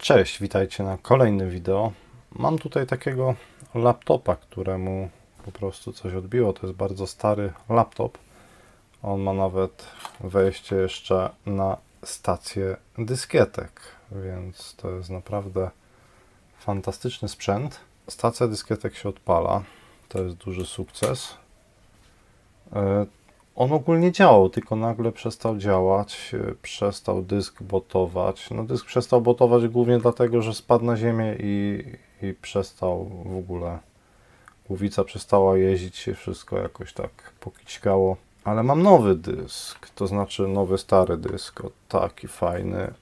Cześć, witajcie na kolejnym wideo. Mam tutaj takiego laptopa, któremu po prostu coś odbiło. To jest bardzo stary laptop. On ma nawet wejście jeszcze na stację dyskietek, więc to jest naprawdę fantastyczny sprzęt. Stacja dyskietek się odpala. To jest duży sukces. On ogólnie działał, tylko nagle przestał działać, e, przestał dysk botować. No dysk przestał botować głównie dlatego, że spadł na ziemię i, i przestał w ogóle, głowica przestała jeździć się, wszystko jakoś tak pokićkało. Ale mam nowy dysk, to znaczy nowy stary dysk, o taki fajny,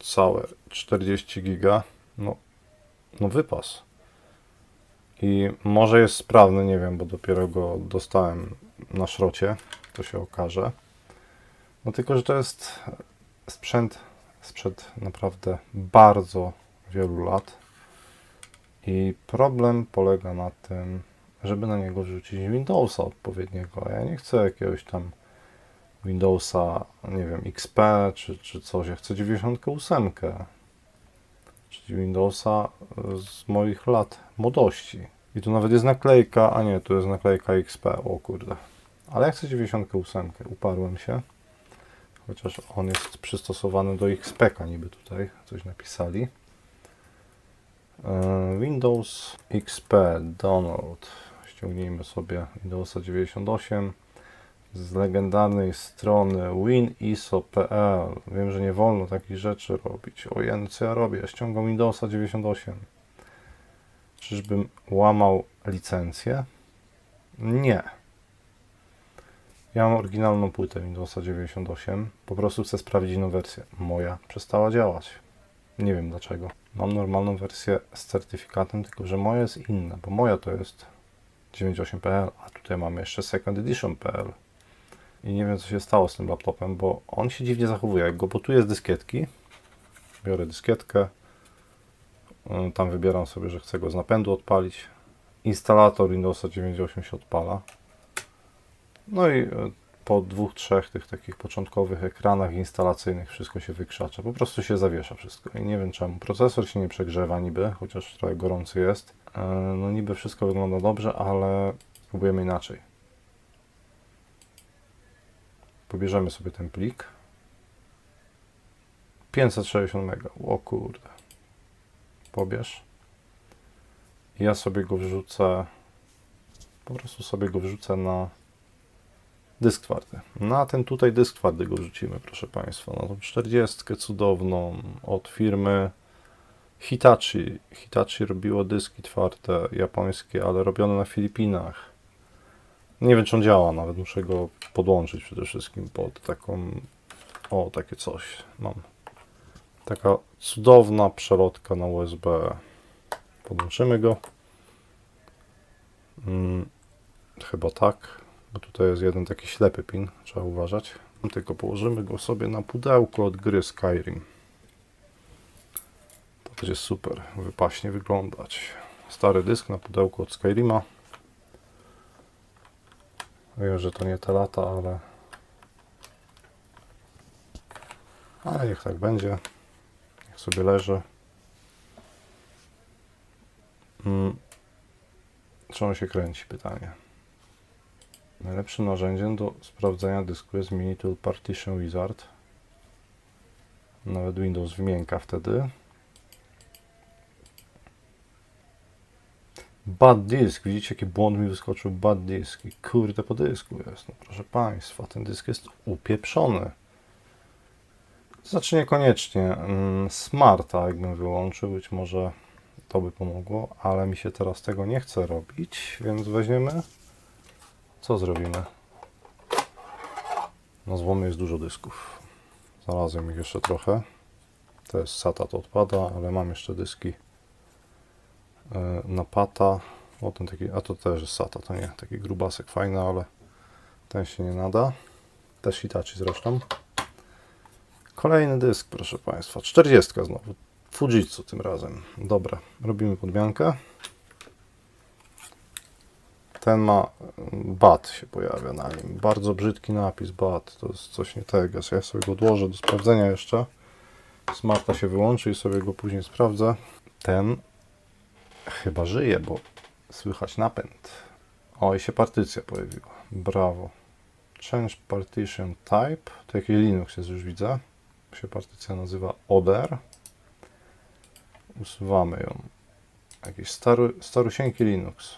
całe 40 giga, no, no wypas. I może jest sprawny, nie wiem, bo dopiero go dostałem na szrocie, to się okaże. No tylko, że to jest sprzęt sprzed naprawdę bardzo wielu lat. I problem polega na tym, żeby na niego wrzucić Windowsa odpowiedniego. Ja nie chcę jakiegoś tam Windowsa, nie wiem, XP czy, czy coś. Ja chcę 98. Czyli Windowsa z moich lat młodości. I tu nawet jest naklejka, a nie, tu jest naklejka XP, o kurde. Ale ja chcę 98, uparłem się. Chociaż on jest przystosowany do XP niby tutaj, coś napisali. E, Windows XP download. Ściągnijmy sobie Windowsa 98 z legendarnej strony winiso.pl. Wiem, że nie wolno takich rzeczy robić. Ojej, co ja robię? Ściągam Windowsa 98. Czyżbym łamał licencję? Nie. Ja mam oryginalną płytę Windowsa 98. Po prostu chcę sprawdzić inną wersję. Moja przestała działać. Nie wiem dlaczego. Mam normalną wersję z certyfikatem, tylko że moja jest inna, bo moja to jest 98.pl, a tutaj mamy jeszcze Second Edition.pl. I nie wiem, co się stało z tym laptopem, bo on się dziwnie zachowuje. Jak go botuję z dyskietki, biorę dyskietkę, tam wybieram sobie, że chcę go z napędu odpalić. Instalator Windowsa 98 się odpala. No i y, po dwóch, trzech tych takich początkowych ekranach instalacyjnych wszystko się wykrzacza. Po prostu się zawiesza wszystko. I nie wiem czemu. Procesor się nie przegrzewa niby, chociaż trochę gorący jest. Y, No niby wszystko wygląda dobrze, ale spróbujemy inaczej. Pobierzemy sobie ten plik. 560 mega. O kurde. Pobierz. Ja sobie go wrzucę. Po prostu sobie go wrzucę na dysk twardy. Na ten tutaj dysk twardy go wrzucimy, proszę Państwa. Na tą 40 cudowną od firmy Hitachi. Hitachi robiło dyski twarde japońskie, ale robione na Filipinach. Nie wiem, czy on działa, nawet muszę go podłączyć przede wszystkim pod taką. O, takie coś mam. Taka cudowna przelotka na USB. Podłączymy go. Mm, chyba tak, bo tutaj jest jeden taki ślepy pin, trzeba uważać. Tylko położymy go sobie na pudełko od gry Skyrim. To będzie super, wypaśnie wyglądać. Stary dysk na pudełku od Skyrima. Wiem, że to nie te lata, ale. Ale niech tak będzie. Sobie leży. Mm. On się kręci? Pytanie. Najlepszym narzędziem do sprawdzania dysku jest Mini Tool Partition Wizard. Nawet Windows wymienka wtedy. Bad disk. Widzicie, jaki błąd mi wyskoczył? Bad disk. I kurde, po dysku jest. No, proszę Państwa, ten dysk jest upieprzony. Znaczy niekoniecznie. Mm, Smarta jakbym wyłączył, być może to by pomogło, ale mi się teraz tego nie chce robić, więc weźmiemy. Co zrobimy? Na złomie jest dużo dysków. Znalazłem ich jeszcze trochę. To jest SATA, to odpada, ale mam jeszcze dyski e, na pata. O, ten taki, a to też jest SATA, to nie, taki grubasek fajny, ale ten się nie nada. Też Hitachi zresztą. Kolejny dysk, proszę Państwa. 40 znowu. Fujitsu tym razem. Dobra, robimy podmiankę. Ten ma BAT się pojawia na nim. Bardzo brzydki napis BAT. To jest coś nie tego. Ja sobie go odłożę do sprawdzenia jeszcze. Smarta się wyłączy i sobie go później sprawdzę. Ten chyba żyje, bo słychać napęd. O, i się partycja pojawiła. Brawo. Change partition type. To jakiś Linux jest, już widzę. Się partycja nazywa Oder. Usuwamy ją. Jakiś stary, starusieńki Linux.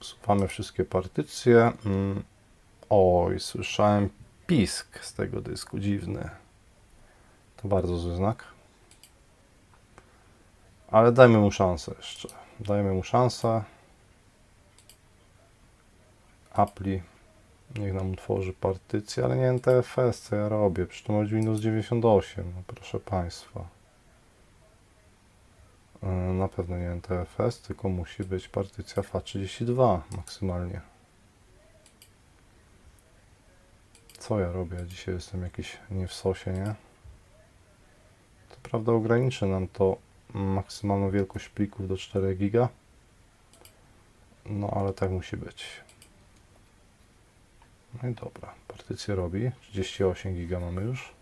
Usuwamy wszystkie partycje. Mm. Oj, słyszałem pisk z tego dysku, dziwny. To bardzo zły znak. Ale dajmy mu szansę jeszcze. Dajmy mu szansę. Appli. Niech nam utworzy partycję, ale nie NTFS, co ja robię. To ma być Windows 98, no proszę Państwa. Yy, Na pewno nie NTFS, tylko musi być partycja FAT32 maksymalnie. Co ja robię? Dzisiaj jestem jakiś nie w sosie, nie? To prawda ograniczy nam to maksymalną wielkość plików do 4 giga. No ale tak musi być. No i dobra, partycję robi. 38 giga mamy już.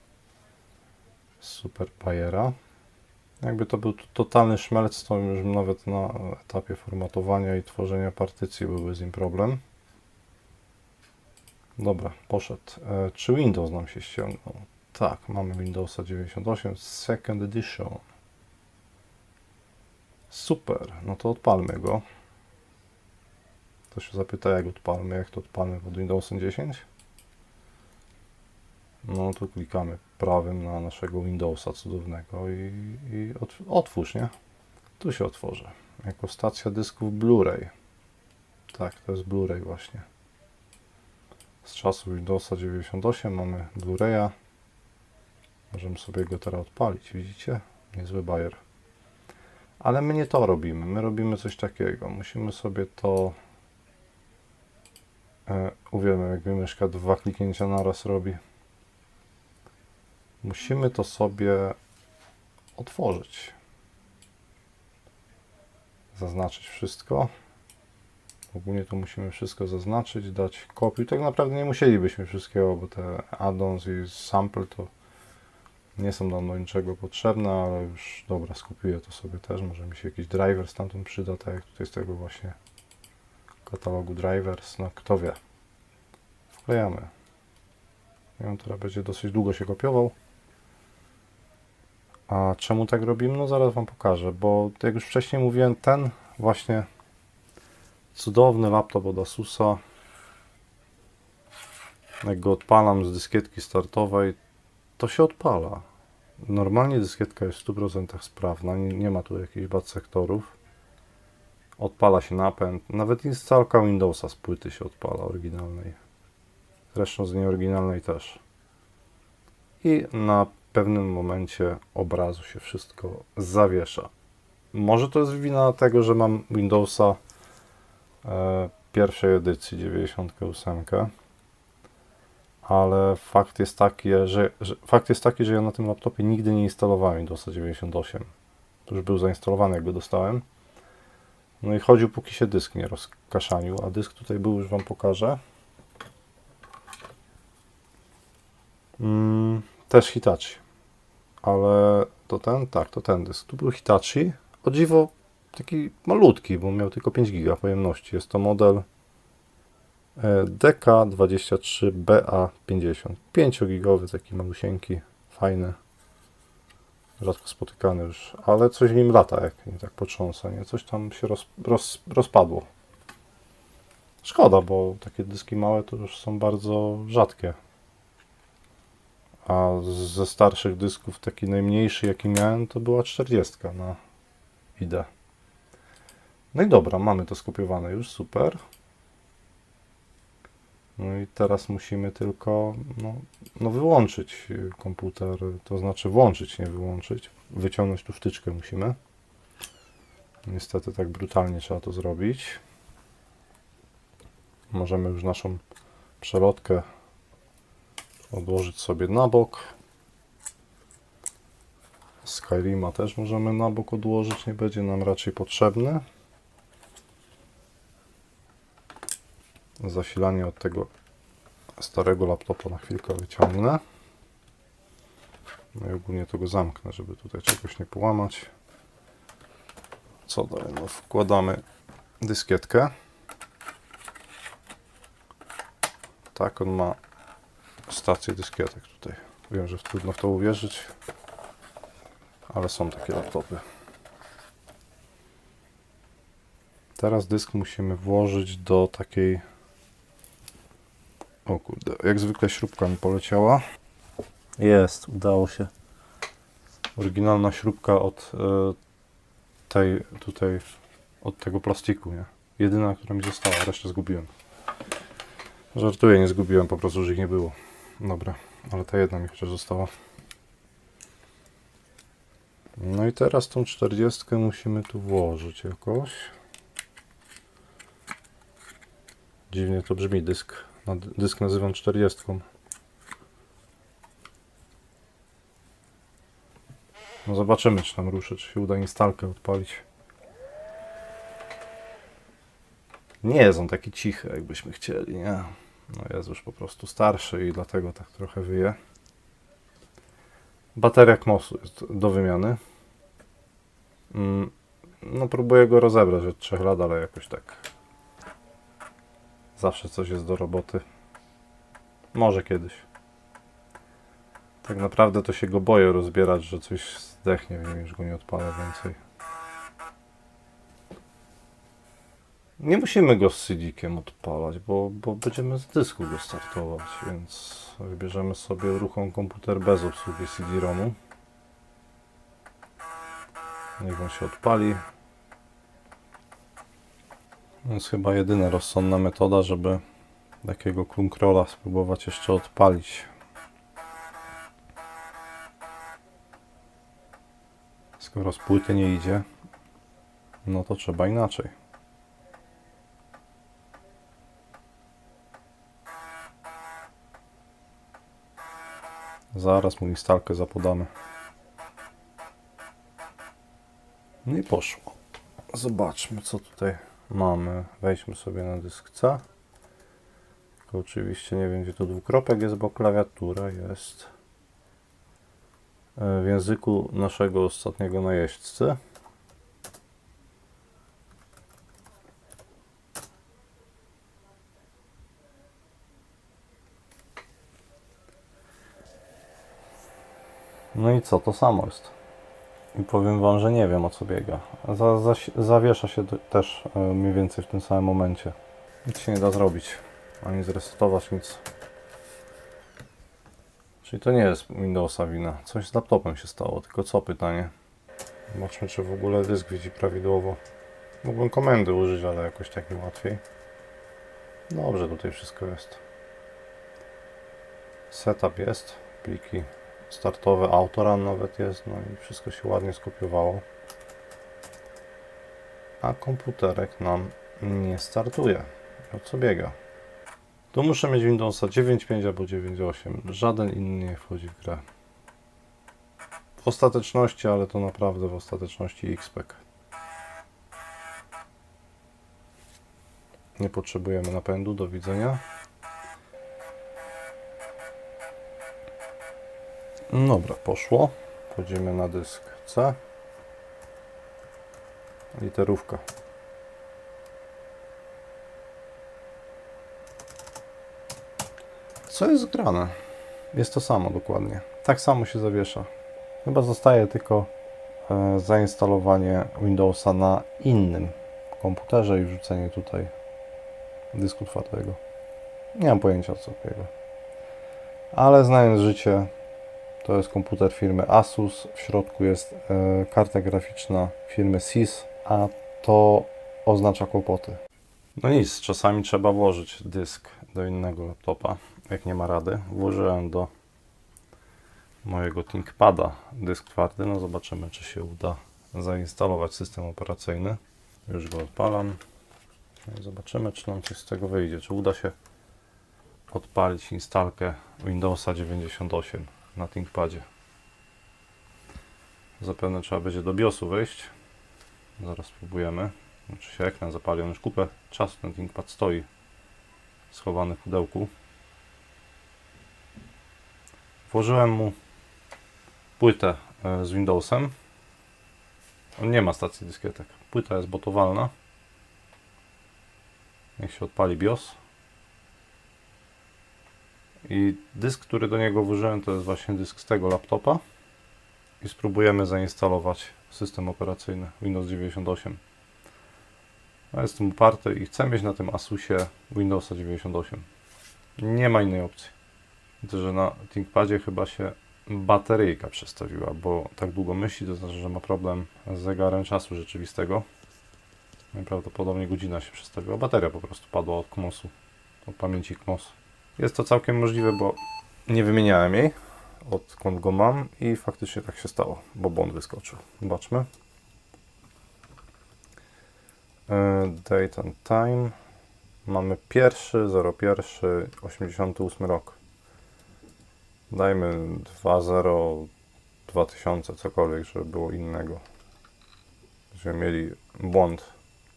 Super Pajera. Jakby to był totalny szmelc, to już nawet na etapie formatowania i tworzenia partycji byłby z nim problem. Dobra, poszedł. E, czy Windows nam się ściągnął? Tak, mamy Windowsa 98 Second Edition. Super, no to odpalmy go. Ktoś się zapyta, jak odpalmy, jak to odpalmy pod Windowsem 10? No tu klikamy prawym na naszego Windowsa cudownego i, i otw- otwórz, nie? Tu się otworzy. Jako stacja dysków Blu-ray. Tak, to jest Blu-ray właśnie. Z czasu Windowsa 98 mamy Blu-raya. Możemy sobie go teraz odpalić, widzicie? Niezły bajer. Ale my nie to robimy, my robimy coś takiego. Musimy sobie to... E, uwielbiam, jak myszka dwa kliknięcia naraz robi. Musimy to sobie otworzyć. Zaznaczyć wszystko. Ogólnie to musimy wszystko zaznaczyć, dać kopiuj. Tak naprawdę nie musielibyśmy wszystkiego, bo te add-ons i sample to nie są nam do niczego potrzebne, ale już dobra, skopiuję to sobie też. Może mi się jakiś driver stamtąd przyda, tak jak tutaj z tego właśnie katalogu drivers. No kto wie. Wklejamy. Nie wiem, teraz będzie dosyć długo się kopiował. A czemu tak robimy? No zaraz Wam pokażę, bo jak już wcześniej mówiłem, ten właśnie cudowny laptop od Asusa, jak go odpalam z dyskietki startowej, to się odpala. Normalnie dyskietka jest w 100% sprawna, nie, nie ma tu jakichś bad sektorów. Odpala się napęd, nawet instalka Windowsa z płyty się odpala oryginalnej. Zresztą z nieoryginalnej też. I na pewnym momencie obrazu się wszystko zawiesza. Może to jest wina tego, że mam Windowsa e, pierwszej edycji 98, ale fakt jest taki, że, że fakt jest taki, że ja na tym laptopie nigdy nie instalowałem Windowsa 98. To już był zainstalowany, jak go dostałem. No i chodził, póki się dysk nie rozkaszanił, a dysk tutaj był, już Wam pokażę. Mm, też Hitachi. Ale to ten? Tak, to ten dysk. Tu był Hitachi. O dziwo taki malutki, bo miał tylko 5 GB pojemności. Jest to model e, DK23BA50. 5 gigowy, taki malusieńki, fajny. Rzadko spotykany już, ale coś w nim lata, jak nie tak potrząsa, nie? Coś tam się roz, roz, rozpadło. Szkoda, bo takie dyski małe to już są bardzo rzadkie. A ze starszych dysków taki najmniejszy jaki miałem to była 40 na IDE. No i dobra, mamy to skopiowane już, super. No i teraz musimy tylko no, no wyłączyć y, komputer, to znaczy włączyć, nie wyłączyć. Wyciągnąć tu wtyczkę musimy. Niestety tak brutalnie trzeba to zrobić. Możemy już naszą przelotkę odłożyć sobie na bok. Skyrima też możemy na bok odłożyć, nie będzie nam raczej potrzebny. Zasilanie od tego starego laptopa na chwilkę wyciągnę. No i ogólnie to go zamknę, żeby tutaj czegoś nie połamać. Co dalej? No wkładamy dyskietkę. Tak, on ma stację dyskietek tutaj. Wiem, że trudno w to uwierzyć, ale są takie laptopy. Teraz dysk musimy włożyć do takiej. O kurde, jak zwykle śrubka mi poleciała. Jest, udało się. Oryginalna śrubka od e, tej tutaj, od tego plastiku, nie? Jedyna, która mi została, resztę zgubiłem. Żartuję, nie zgubiłem, po prostu, że ich nie było. Dobra, ale ta jedna mi chociaż została. No i teraz tą 40 musimy tu włożyć jakoś. Dziwnie to brzmi dysk. Na- Dysk nazywam 40. No zobaczymy, czy nam ruszy, czy się uda instalkę odpalić. Nie jest on taki cichy, jakbyśmy chcieli, nie? No jest już po prostu starszy i dlatego tak trochę wyje. Bateria KMOS-u jest do wymiany. Mm, No próbuję go rozebrać od 3 lat, ale jakoś tak. Zawsze coś jest do roboty. Może kiedyś. Tak naprawdę to się go boję rozbierać, że coś zdechnie, wiem, już go nie odpalę więcej. Nie musimy go z CD-kiem odpalać, bo, bo będziemy z dysku go startować, więc wybierzemy sobie ruchom komputer bez obsługi CD-ROMu. Niech on się odpali. Więc chyba jedyna rozsądna metoda, żeby takiego klunkrola spróbować jeszcze odpalić. Skoro z płyty nie idzie, no to trzeba inaczej. Zaraz mu instalkę zapodamy. No i poszło. Zobaczmy, co tutaj mamy. Wejdźmy sobie na dysk C. Tylko oczywiście nie wiem, gdzie to dwukropek jest, bo klawiatura jest e, w języku naszego ostatniego najeźdźcy. No i co, to samo jest. I powiem Wam, że nie wiem o co biega. Za, za, zawiesza się też e, mniej więcej w tym samym momencie. Nic się nie da zrobić, ani zresetować, nic. Czyli to nie jest Windowsa wina. Coś z laptopem się stało, tylko co pytanie? Zobaczmy, czy w ogóle dysk widzi prawidłowo. Mógłbym komendy użyć, ale jakoś tak mi łatwiej. Dobrze, tutaj wszystko jest. Setup jest, pliki startowe, autoran nawet jest, no i wszystko się ładnie skopiowało. A komputerek nam nie startuje. O co biega? Tu muszę mieć Windowsa 9.5 albo 9.8. Żaden inny nie wchodzi w grę. W ostateczności, ale to naprawdę w ostateczności XPEC. Nie potrzebujemy napędu, do widzenia. Dobra, poszło. Wchodzimy na dysk C. Literówka. Co jest grane? Jest to samo dokładnie. Tak samo się zawiesza. Chyba zostaje tylko e, zainstalowanie Windowsa na innym komputerze i wrzucenie tutaj dysku twardego. Nie mam pojęcia co biega. Ale znając życie, to jest komputer firmy Asus. W środku jest e, karta graficzna firmy SIS, a to oznacza kłopoty. No nic, czasami trzeba włożyć dysk do innego laptopa, jak nie ma rady. Włożyłem do mojego ThinkPada dysk twardy. No zobaczymy, czy się uda zainstalować system operacyjny. Już go odpalam. No zobaczymy, czy nam coś z tego wyjdzie. Czy uda się odpalić instalkę Windowsa 98 na ThinkPadzie. Zapewne trzeba będzie do BIOSu wejść. Zaraz spróbujemy. Czy się ekran zapali. On już kupę czasu ten ThinkPad stoi schowany w pudełku. Włożyłem mu płytę e, z Windowsem. On nie ma stacji dyskietek. Płyta jest botowalna. Niech się odpali BIOS. I dysk, który do niego włożyłem, to jest właśnie dysk z tego laptopa. I spróbujemy zainstalować system operacyjny Windows 98. Ja jestem uparty i chcę mieć na tym Asusie Windowsa 98. Nie ma innej opcji. Widzę, że na ThinkPadzie chyba się bateryjka przestawiła, bo tak długo myśli, to znaczy, że ma problem z zegarem czasu rzeczywistego. Najprawdopodobniej godzina się przestawiła. Bateria po prostu padła od KMOS-u, od pamięci KMOS. Jest to całkiem możliwe, bo nie wymieniałem jej odkąd go mam i faktycznie tak się stało, bo błąd wyskoczył. Zobaczmy. E, Date and time. Mamy pierwszy, 01, 88 rok. Dajmy 2.0, 2000, cokolwiek, żeby było innego. Żebyśmy mieli błąd.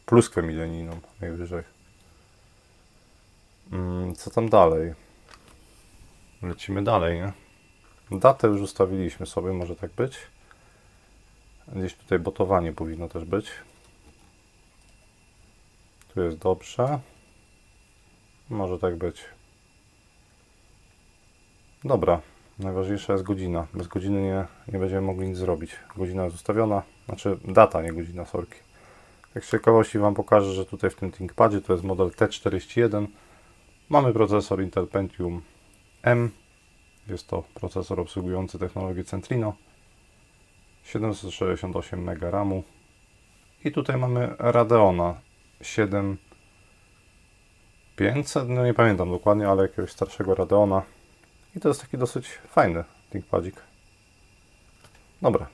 Pluskwę milenijną najwyżej. Mm, Co tam dalej? Lecimy dalej, nie? Datę już ustawiliśmy sobie, może tak być. Gdzieś tutaj botowanie powinno też być. Tu jest dobrze. Może tak być. Dobra, najważniejsza jest godzina. Bez godziny nie, nie będziemy mogli nic zrobić. Godzina jest ustawiona, znaczy data, nie godzina, sorki. Tak z ciekawości Wam pokażę, że tutaj w tym ThinkPadzie to jest model T41. Mamy procesor Intel Pentium M. Jest to procesor obsługujący technologię Centrino. 768 MB RAMu. I tutaj mamy Radeona 7500, no nie pamiętam dokładnie, ale jakiegoś starszego Radeona. I to jest taki dosyć fajny ThinkPadzik. Dobra.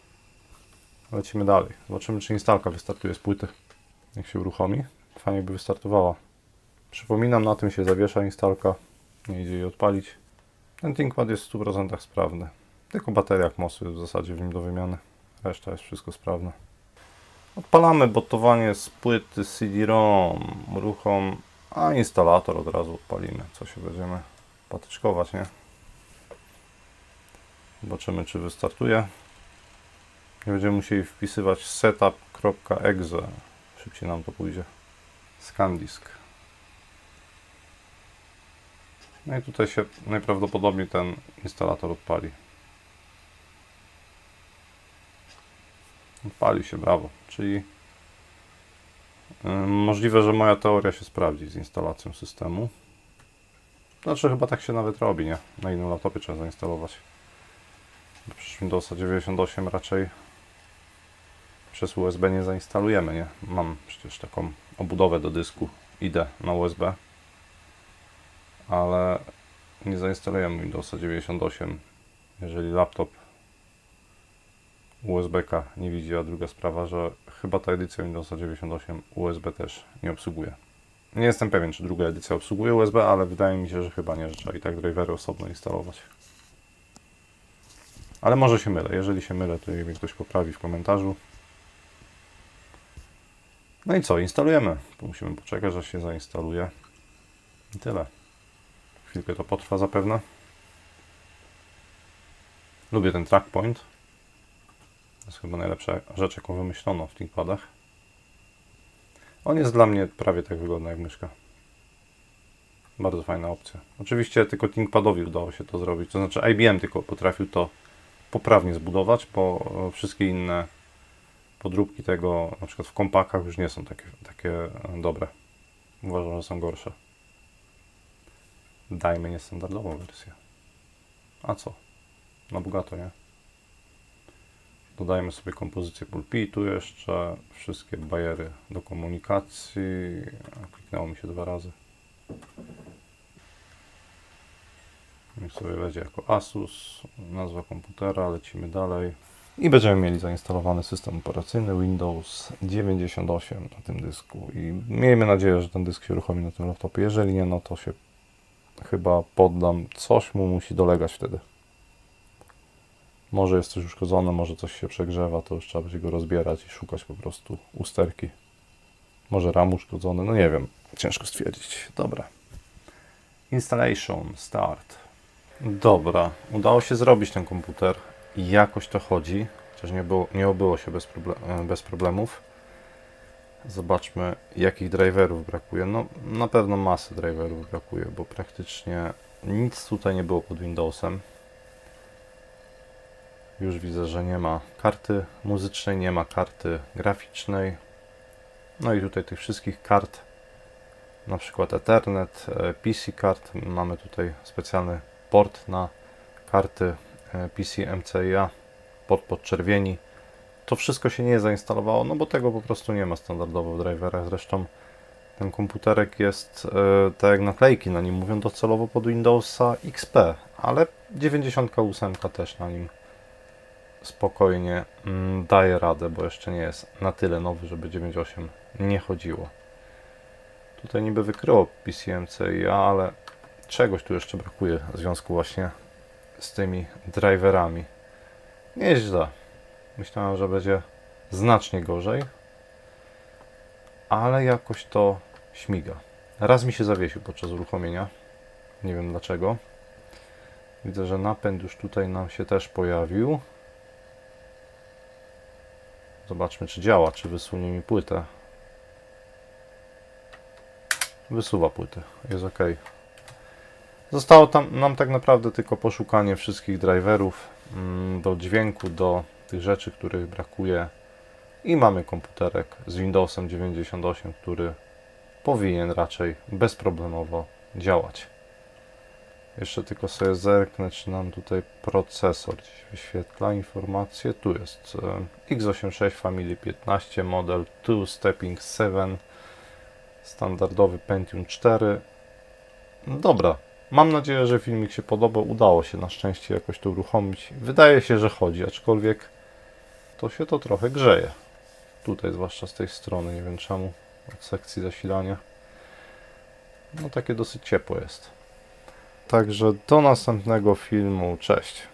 Lecimy dalej. Zobaczymy, czy instalka wystartuje z płyty. Niech się uruchomi. Fajnie by wystartowała. Przypominam, na tym się zawiesza instalka. Nie idzie jej odpalić. Ten ThinkPad jest w 100% sprawny. Tylko bateria KMOS-u jest w zasadzie w nim do wymiany. Reszta jest wszystko sprawne. Odpalamy botowanie z płyty CD-ROM, uruchom, a instalator od razu odpalimy. Co się będziemy patyczkować, nie? Zobaczymy, czy wystartuje. Nie będziemy musieli wpisywać setup.exe. Szybciej nam to pójdzie. ScanDisk. No i tutaj się najprawdopodobniej ten instalator odpali. Odpali się, brawo. Czyli możliwe, że moja teoria się sprawdzi z instalacją systemu. Znaczy chyba tak się nawet robi, nie? Na innym laptopie trzeba zainstalować. Przecież Windowsa 98 raczej przez USB nie zainstalujemy, nie? Mam przecież taką obudowę do dysku, idę na USB, ale nie zainstalujemy Windowsa 98, jeżeli laptop USB-K nie widzi, a druga sprawa, że chyba ta edycja Windowsa 98 USB też nie obsługuje. Nie jestem pewien, czy druga edycja obsługuje USB, ale wydaje mi się, że chyba nie, że trzeba i tak drivery osobno instalować. Ale może się mylę. Jeżeli się mylę, to mnie ktoś poprawi w komentarzu. No i co? Instalujemy. Musimy poczekać, aż się zainstaluje. I tyle. Chwilkę to potrwa zapewne. Lubię ten track point. To jest chyba najlepsza rzecz, jaką wymyślono w ThinkPadach. On jest dla mnie prawie tak wygodny jak myszka. Bardzo fajna opcja. Oczywiście tylko ThinkPadowi udało się to zrobić. To znaczy IBM tylko potrafił to poprawnie zbudować, bo wszystkie inne podróbki tego, na przykład w kompakach już nie są takie, takie dobre. Uważam, że są gorsze. Dajmy niestandardową wersję. A co? Na bogato, nie? Dodajmy sobie kompozycję pulpitu jeszcze, wszystkie bajery do komunikacji. Kliknęło mi się dwa razy. Niech sobie będzie jako Asus, nazwa komputera, lecimy dalej. I będziemy mieli zainstalowany system operacyjny Windows 98 na tym dysku. I miejmy nadzieję, że ten dysk się uruchomi na tym laptopie. Jeżeli nie, no to się chyba poddam. Coś mu musi dolegać wtedy. Może jest coś uszkodzone, może coś się przegrzewa, to już trzeba będzie go rozbierać i szukać po prostu usterki. Może RAM uszkodzony, no nie wiem. Ciężko stwierdzić. Dobra. Installation, start. Dobra, udało się zrobić ten komputer. jakoś to chodzi, chociaż nie, było, nie obyło się bez, proble- e, bez problemów. Zobaczmy, jakich driverów brakuje. No, na pewno masy driverów brakuje, bo praktycznie nic tutaj nie było pod Windowsem. Już widzę, że nie ma karty muzycznej, nie ma karty graficznej. No i tutaj tych wszystkich kart, na przykład Ethernet, e, PC kart. Mamy tutaj specjalny port na karty e, PC MCIA, port podczerwieni. To wszystko się nie zainstalowało, no bo tego po prostu nie ma standardowo w driverach. Zresztą ten komputerek jest, e, tak jak naklejki na nim mówią, docelowo pod Windowsa XP, ale 98 też na nim spokojnie mm, daje radę, bo jeszcze nie jest na tyle nowy, żeby 98 nie chodziło. Tutaj niby wykryło PCMCIA, ale czegoś tu jeszcze brakuje w związku właśnie z tymi driverami. Nieźle. Myślałem, że będzie znacznie gorzej, ale jakoś to śmiga. Raz mi się zawiesił podczas uruchomienia. Nie wiem dlaczego. Widzę, że napęd już tutaj nam się też pojawił. Zobaczmy, czy działa, czy wysunie mi płytę. Wysuwa płytę, jest ok. Zostało tam nam tak naprawdę tylko poszukanie wszystkich driverów mm, do dźwięku, do tych rzeczy, których brakuje. I mamy komputerek z Windowsem 98, który powinien raczej bezproblemowo działać. Jeszcze tylko sobie zerknę, czy nam tutaj procesor gdzieś wyświetla informacje. Tu jest e, x86 Family 15, model 2 Stepping 7, standardowy Pentium 4. Dobra, mam nadzieję, że filmik się podobał. Udało się na szczęście jakoś to uruchomić. Wydaje się, że chodzi, aczkolwiek to się to trochę grzeje. Tutaj, zwłaszcza z tej strony, nie wiem czemu, od sekcji zasilania. No takie dosyć ciepło jest. Także do następnego filmu. Cześć.